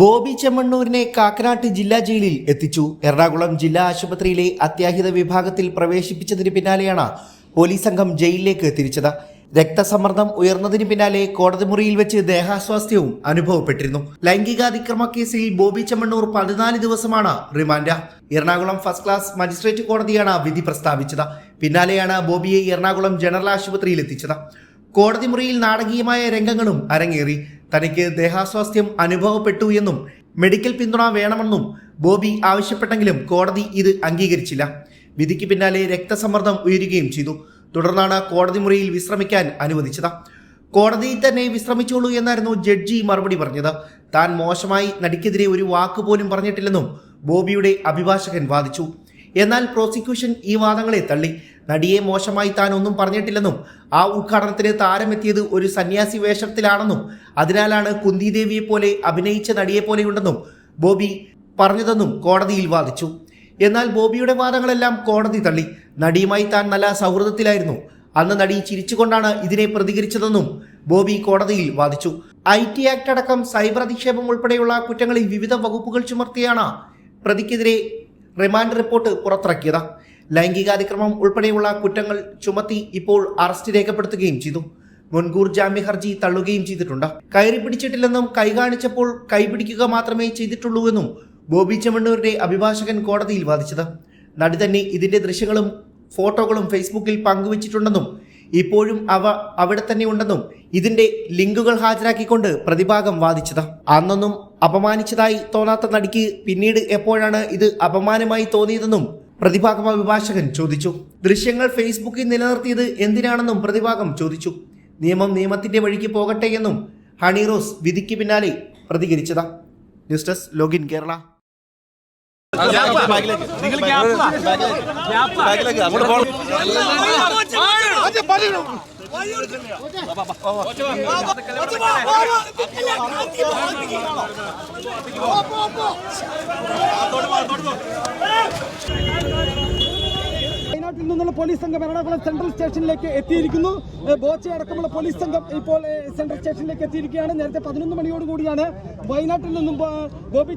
ബോബി ചെമ്മണ്ണൂരിനെ കാക്കനാട്ട് ജില്ലാ ജയിലിൽ എത്തിച്ചു. എറണാകുളം ജില്ലാ ആശുപത്രിയിലെ അത്യാഹിത വിഭാഗത്തിൽ പ്രവേശിപ്പിച്ചതിന് പിന്നാലെയാണ് പോലീസ് സംഘം ജയിലിലേക്ക് തിരിച്ചത്. രക്തസമ്മർദ്ദം ഉയർന്നതിന് പിന്നാലെ കോടതി മുറിയിൽ വെച്ച് ദേഹാസ്വാസ്ഥ്യവും അനുഭവപ്പെട്ടിരുന്നു. ലൈംഗികാതിക്രമ കേസിൽ ബോബി ചെമ്മണ്ണൂർ പതിനാല് ദിവസമാണ് remand. Ernakulam first class magistrate കോടതിയാണ് വിധി പ്രസ്താവിച്ചത്. പിന്നാലെയാണ് ബോബിയെ എറണാകുളം ജനറൽ ആശുപത്രിയിൽ എത്തിച്ചത്. കോടതി മുറിയിൽ നാടകീയമായ രംഗങ്ങളും അരങ്ങേറി. തനിക്ക് ദേഹാസ്വാസ്ഥ്യം അനുഭവപ്പെട്ടു എന്നും മെഡിക്കൽ പിന്തുണ വേണമെന്നും ബോബി ആവശ്യപ്പെട്ടെങ്കിലും കോടതി ഇത് അംഗീകരിച്ചില്ല. വിധിക്ക് പിന്നാലെ രക്തസമ്മർദ്ദം ഉയരുകയും ചെയ്തു. തുടർന്നാണ് കോടതി മുറിയിൽ വിശ്രമിക്കാൻ അനുവദിച്ചത്. കോടതിയിൽ തന്നെ വിശ്രമിച്ചോളൂ എന്നായിരുന്നു ജഡ്ജി മറുപടി പറഞ്ഞത്. താൻ മോശമായി നടിക്കെതിരെ ഒരു വാക്ക് പോലും പറഞ്ഞിട്ടില്ലെന്നും ബോബിയുടെ അഭിഭാഷകൻ വാദിച്ചു. എന്നാൽ പ്രോസിക്യൂഷൻ ഈ വാദങ്ങളെ തള്ളി. നടിയെ മോശമായി താൻ ഒന്നും പറഞ്ഞിട്ടില്ലെന്നും ആ ഉദ്ഘാടനത്തിന് താരമെത്തിയത് ഒരു സന്യാസി വേഷത്തിലാണെന്നും അതിനാലാണ് കുന്തിദേവിയെ പോലെ അഭിനയിച്ച നടിയെ പോലെയുണ്ടെന്നും ബോബി പറഞ്ഞതെന്നും കോടതിയിൽ വാദിച്ചു. എന്നാൽ ബോബിയുടെ വാദങ്ങളെല്ലാം കോടതി തള്ളി. നടിയുമായി താൻ നല്ല സൗഹൃദത്തിലായിരുന്നു. അന്ന് നടി ചിരിച്ചുകൊണ്ടാണ് ഇതിനെ പ്രതികരിച്ചതെന്നും ബോബി കോടതിയിൽ വാദിച്ചു. ഐ ടി ആക്ട് അടക്കം സൈബർ അധിക്ഷേപം ഉൾപ്പെടെയുള്ള കുറ്റങ്ങളിൽ വിവിധ വകുപ്പുകൾ ചുമർത്തിയാണ് പ്രതിക്കെതിരെ റിമാൻഡ് റിപ്പോർട്ട് പുറത്തിറക്കിയത്. ലൈംഗികാതിക്രമം ഉൾപ്പെടെയുള്ള കുറ്റങ്ങൾ ചുമത്തി ഇപ്പോൾ അറസ്റ്റ് രേഖപ്പെടുത്തുകയും ചെയ്തു. മുൻകൂർ ജാമ്യ ഹർജി തള്ളുകയും ചെയ്തിട്ടുണ്ട്. കയറി പിടിച്ചിട്ടില്ലെന്നും കൈ കാണിച്ചപ്പോൾ കൈപിടിക്കുക മാത്രമേ ചെയ്തിട്ടുള്ളൂവെന്നും ബോബി ചെമ്മണ്ണൂരിന്റെ അഭിഭാഷകൻ കോടതിയിൽ വാദിച്ചത്. നടി തന്നെ ഇതിന്റെ ദൃശ്യങ്ങളും ഫോട്ടോകളും ഫേസ്ബുക്കിൽ പങ്കുവച്ചിട്ടുണ്ടെന്നും ഇപ്പോഴും അവ അവിടെ തന്നെ ഉണ്ടെന്നും ഇതിന്റെ ലിങ്കുകൾ ഹാജരാക്കിക്കൊണ്ട് പ്രതിഭാഗം വാദിച്ചത്. അന്നൊന്നും അപമാനിച്ചതായി തോന്നാത്ത നടിക്ക് പിന്നീട് എപ്പോഴാണ് ഇത് അപമാനമായി തോന്നിയതെന്നും പ്രതിഭാഗം അഭിഭാഷകൻ ചോദിച്ചു ദൃശ്യങ്ങൾ ഫേസ്ബുക്കിൽ നിലനിർത്തിയത് എന്തിനാണെന്നും പ്രതിഭാഗം ചോദിച്ചു നിയമം നിയമത്തിന്റെ വഴിക്ക് പോകട്ടെ എന്നും ഹണിറോസ് വിധിക്ക് പിന്നാലെ പ്രതികരിച്ചതാ. News desk login Kerala. നിങ്ങൾ ബാക്കിലേക്ക് അങ്ങോട്ട് പോകണം വയനാട്ടിൽ നിന്നുള്ള പോലീസ് സംഘം എറണാകുളം സെൻട്രൽ സ്റ്റേഷനിലേക്ക് എത്തിയിരിക്കുന്നു. ബോച്ച അടക്കമുള്ള പോലീസ് സംഘം ഇപ്പോൾ സെൻട്രൽ സ്റ്റേഷനിലേക്ക് എത്തിയിരിക്കുകയാണ്. നേരത്തെ പതിനൊന്ന് മണിയോടുകൂടിയാണ് വയനാട്ടിൽ നിന്നും ഗോപി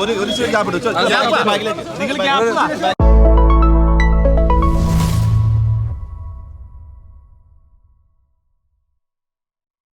ഒരു ഒരു ഗ്യാപ്പ് ഇട്ടു നിങ്ങൾ ഗ്യാപ്പ്